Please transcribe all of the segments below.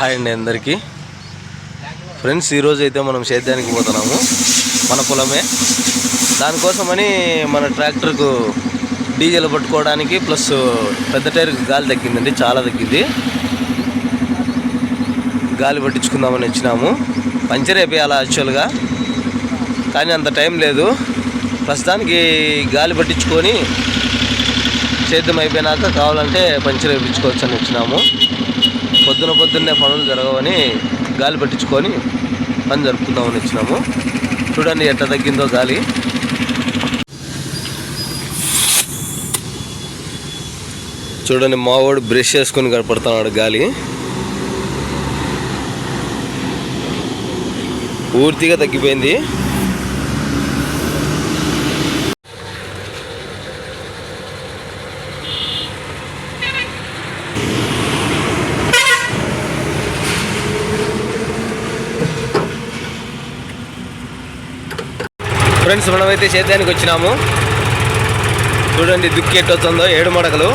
Hi అండి అందరికీ. Friends ఈరోజు అయితే మనం సేద్యానికి పోతున్నాము. మన పొలమే. దానికోసమని మన ట్రాక్టర్కు డీజిల్ పట్టుకోవడానికి ప్లస్ పెద్ద టైర్కి గాలి తగ్గిందండి చాలా తగ్గింది. గాలి పట్టించుకుందామని వచ్చినాము. పంచర్ అయిపోయాలి యాక్చువల్గా. కానీ అంత టైం లేదు. ప్రస్తుతానికి గాలి పట్టించుకొని సేద్యం అయిపోయినాక కావాలంటే పంచర్ వేయించుకోవచ్చు అని వచ్చినాము. పొద్దున పొద్దున్నే పనులు జరగవని గాలి పట్టించుకొని పని జరుపుకుందామని వచ్చినాము. చూడండి ఎట్ట తగ్గిందో గాలి. చూడండి మావాడు బ్రష్ చేసుకొని కనపడుతున్నాడు గాలి. పూర్తిగా తగ్గిపోయింది. ఫ్రెండ్స్ మనమైతే సేద్యానికి వచ్చినాము. చూడండి దుక్కి ఎట్టొస్తుందో ఏడు మడకలు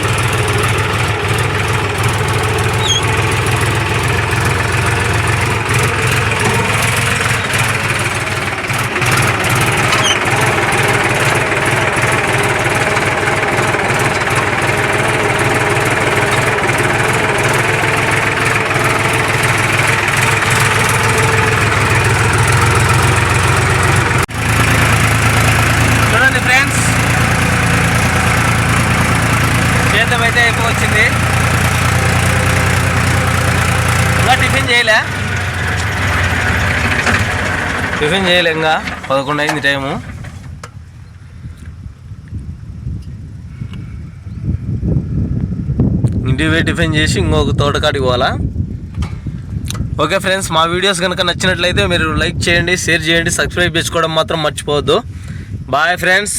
చూడండి ఫ్రెండ్స్ సాయంత్రం అయితే వచ్చింది ఇంకా టిఫిన్ చేయలే? టిఫిన్ చేయలే ఇంకా. పదకొండు అయింది టైము. ఇంటికి పోయి టిఫిన్ చేసి ఇంకొక తోటకాడికి పోవాలా? ఓకే ఫ్రెండ్స్ మా వీడియోస్ కనుక నచ్చినట్లయితే మీరు లైక్ చేయండి షేర్ చేయండి సబ్స్క్రైబ్ చేసుకోవడం మాత్రం మర్చిపోవద్దు. Bye friends.